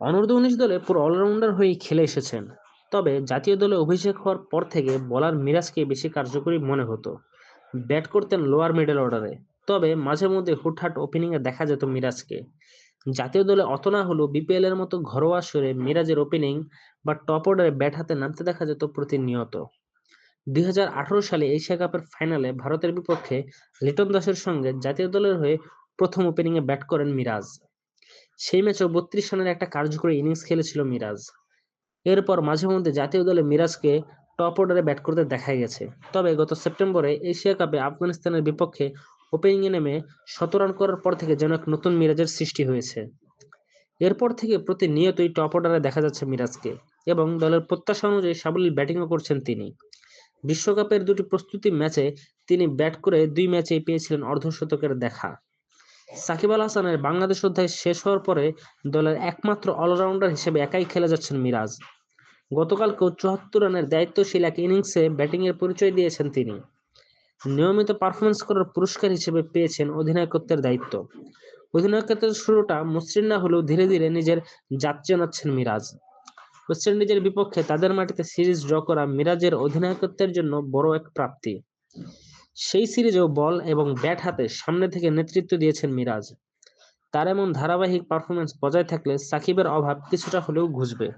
অনূর্ধ্ব উনিশ দলে পুরো অলরাউন্ডার হয়েই খেলে এসেছেন। তবে জাতীয় দলে অভিষেক হওয়ার পর থেকে বলার মিরাজকে বেশি কার্যকরী মনে হতো। ব্যাট করতেন লোয়ার মিডল অর্ডারে। তবে মাঝে মধ্যে হুটহাট ওপেনিংয়ে দেখা যেত মিরাজকে। জাতীয় দলে অত না হলেও বিপিএল এর মতো ঘরোয়া আসরে মিরাজের ওপেনিং বা টপ অর্ডারে ব্যাট হাতে নামতে দেখা যেত প্রতিনিয়ত। দুই হাজার আঠারো সালে এশিয়া কাপের ফাইনালে ভারতের বিপক্ষে লিটন দাসের সঙ্গে জাতীয় দলের হয়ে প্রথম ওপেনিংয়ে ব্যাট করেন মিরাজ। সেই ম্যাচেও বত্রিশ রানের একটা কার্যকরী ইনিংস খেলেছিল মিরাজ। এরপর মাঝে মধ্যে জাতীয় দলে মিরাজকে টপ অর্ডারে ব্যাট করতে দেখা গেছে। তবে গত সেপ্টেম্বরে এশিয়া কাপে আফগানিস্তানের বিপক্ষে ওপেনিংয়ে নেমে শত রান করার পর থেকে যেন এক নতুন মিরাজের সৃষ্টি হয়েছে। এরপর থেকে প্রতিনিয়তই টপ অর্ডারে দেখা যাচ্ছে মিরাজকে এবং দলের প্রত্যাশা অনুযায়ী সাবলীল ব্যাটিংও করছেন তিনি। বিশ্বকাপের দুটি প্রস্তুতি ম্যাচে তিনি ব্যাট করে দুই ম্যাচে পেয়েছিলেন অর্ধশতকের দেখা। সাকিব আল হাসানের বাংলাদেশ অধ্যায় শেষ হওয়ার পরে দলের একমাত্র অলরাউন্ডার হিসেবে একাই খেলে যাচ্ছেন মিরাজ। গতকালকেও চুয়াত্তর রানের দায়িত্বশীল এক ইনিংসে ব্যাটিংয়ের পরিচয় দিয়েছেন তিনি। নিয়মিত পারফরমেন্স করার পুরস্কার হিসেবে পেয়েছেন অধিনায়কত্বের দায়িত্ব। অধিনায়কত্বের শুরুটা মসৃণ না হলেও ধীরে ধীরে নিজের যাত্রা জানাচ্ছেন মিরাজ। ওয়েস্ট ইন্ডিজের বিপক্ষে তাদের মাটিতে সিরিজ ড্র করা মিরাজের অধিনায়কত্বের জন্য বড় এক প্রাপ্তি। সেই সিরিজেও বল এবং ব্যাট হাতে সামনে থেকে নেতৃত্ব দিয়েছেন মিরাজ। তার এমন ধারাবাহিক পারফরমেন্স বজায় থাকলে সাকিবের অভাব কিছুটা হলেও ঘুচবে।